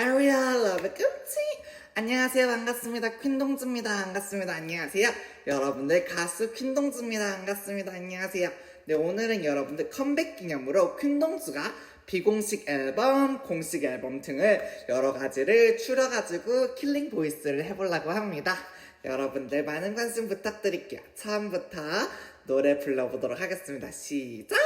아리아 러브 끔찍 안녕하세요. 반갑습니다. 퀸동즈입니다. 반갑습니다. 안녕하세요. 여러분들 가수 퀸동즈입니다. 반갑습니다. 안녕하세요. 네 오늘은 여러분들 컴백 기념으로 퀸동즈가 비공식 앨범, 공식 앨범 등을 여러 가지를 추려가지고 킬링 보이스를 해보려고 합니다. 여러분들 많은 관심 부탁드릴게요. 처음부터 노래 불러보도록 하겠습니다. 시작!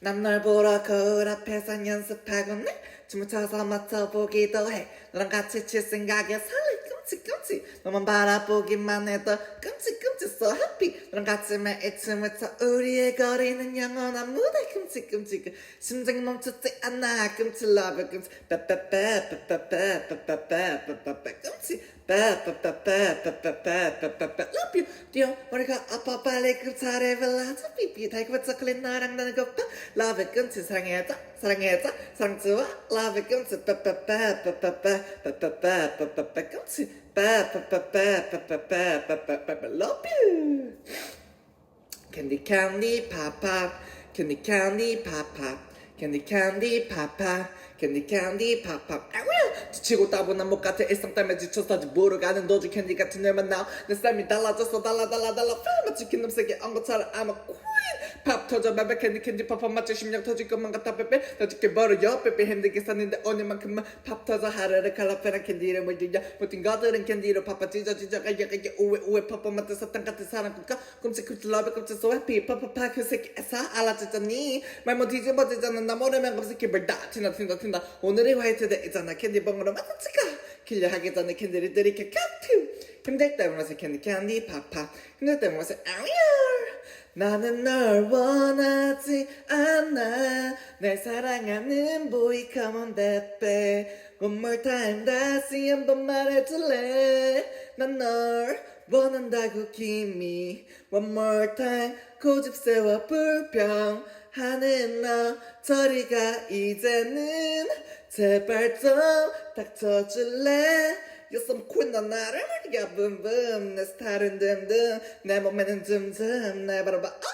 난 널 보러 거울 앞에서 연습하고 네 춤을 춰서 맞춰보기도 해. 너랑 같이 칠 생각에 설레 끔찍끔찍 너만 바라보기만 해도 끔찍끔찍 so happy 너랑 같이 매일 춤을 춰 우리의 거리는 영원한 무대 끔찍끔찍 심장이 멈추지 않아 끔찍 love 끔찍 빼빼빼빼빼빼빼빼빼빼빼빼 끔찍 빼빼빼빼빼빼빼빼빼 love you 뛰어 머리가 아파 빨리 그 자리에 불러줘 삐삐 달콤한 초콜릿 너랑 나는 것봐 love 끔찍 사랑해줘 사랑해줘 사랑 좋아 love 끔찍 빼빼빼빼빼빼빼빼빼빼빼빼 끔찍 빼빼빼빼 candy candy pop pop, candy candy pop pop, candy candy pop pop. 아우야! 지치고 따분한 목 같아 일상 때문에 지쳐서 아직 모르가는 도주 캔디 같은 널 만나 내 삶이 달라졌어 달라 달라 달라 팔 마치 킨놈색이 온 것처럼 I'm a queen 팝 터져 베베 캔디 캔디 팝팝 마치 심장 터질 것만 같아 베베 터질게 버려요 베베 힘들게 샀는데 오늘만큼만 팝 터져 하루를 칼라페랑 캔디를 물들여. 모든 것들은 캔디로 팝팝 찢어 찢어 가야 가야 우에 우에 팝팝 맛든 사탕 같은 사랑 꿈꿔. 꿈치 꿈치 러브 꿈치 so happy 팝팝팝 그 새끼 애사 알아듣잖니. 말못 뒤집어지잖아 나 모르면 검색해 벌다. 튄다 튄다 튄다. 오늘이 화이트데이잖아 캔디 봉으로 맞춰치까 길려 하기 전에 캔디를 들이켜 캡트 힘들 때 물어서 캔디 캔디 팝팝 힘들 때 물어서 아우야 나는 널 원하지 않아. 날 사랑하는 boy come on that babe One more time 다시 한 번 말해줄래? 난 널 원한다고 김이 One more time 고집 세워 불평하는 너. 저리가 이제는 제발 좀 닥쳐줄래 有什么困难哪来嘛？呀，boom boom，那是他人噔噔，那么慢噔噔噔，那巴拉巴啊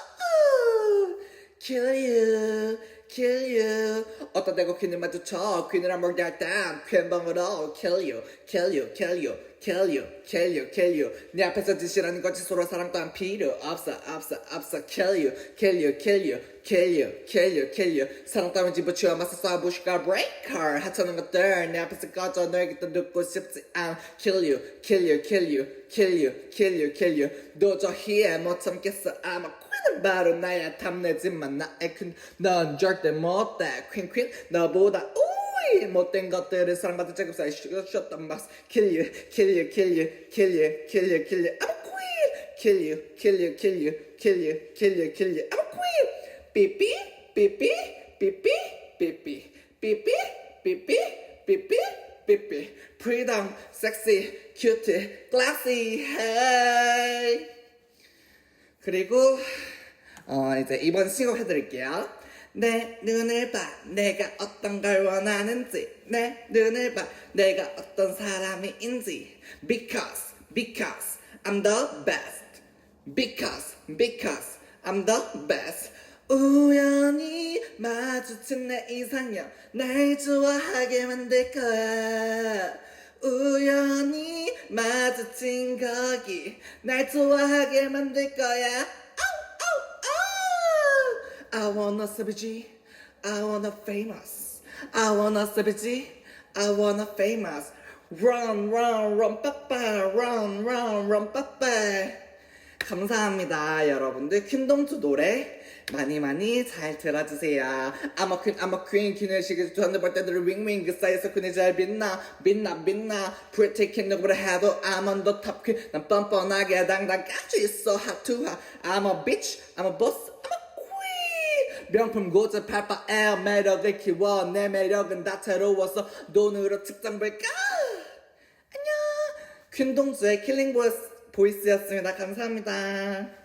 ，kill you。Kill you 어떤 대고 퀸을 마주쳐 퀸을 한 몰게 할땐 퀸방으로 Kill you Kill you Kill you Kill you Kill you Kill you 내 앞에서 지시라는 거지 서로 사랑 또한 필요 없어 없어 없어 Kill you Kill you Kill you Kill you Kill you Kill you 사랑 따윈 집어치워 맞서 쏴보실까 Breaker 하찮은 것들 내 앞에서 꺼져 너에게 또 듣고 싶지 않아 Kill you Kill you Kill you Kill you Kill you Kill you 도저히 못 참겠어 I'm a queen 바로 나야 탐내지만 나의 퀸넌 절대 못돼 퀸퀸 너보다 우이 못된 것들을 사랑받을 제급 사이 쉬었던 맛 Kill you Kill you Kill you Kill you Kill you Kill you I'm a queen Kill you Kill you Kill you Kill you Kill you Kill you I'm a queen 삐삐 삐삐 삐삐 삐삐 삐삐 삐삐 삐삐 삐삐 freedom sexy cute classy hey 그리고 어 이제 이번 신곡 해드릴게요. 내 눈을 봐, 내가 어떤 걸 원하는지. 내 눈을 봐, 내가 어떤 사람인지. Because, because I'm the best. Because, because I'm the best. 우연히 마주친 내 이상형 날 좋아하게 만들 거야. 우연히 마주친 거기 날 좋아하게 만들 거야. I wanna celebrity, I wanna famous, I wanna celebrity, I wanna famous. Run, run, run, 빠빠, run, run, run, 빠빠. 감사합니다, 여러분들. 퀸동투 노래 많이 많이 잘 들어주세요. A queen, I'm a queen. 기내식에서 전에 볼 때들 윙윙 그 사이에서 그네 잘 빛나, 빛나, 빛나. Pretty 누구를 해도 I'm on the top queen. 난 뻔뻔하게 당당까지 있어 hot to hot. I'm a bitch, I'm a boss, I'm a. 명품 고집 팔바 에 매력을 키워 내 매력은 다채로워서 돈으로 측정될까? 안녕. 퀸동주의 킬링 보이스, 보이스였습니다. 감사합니다.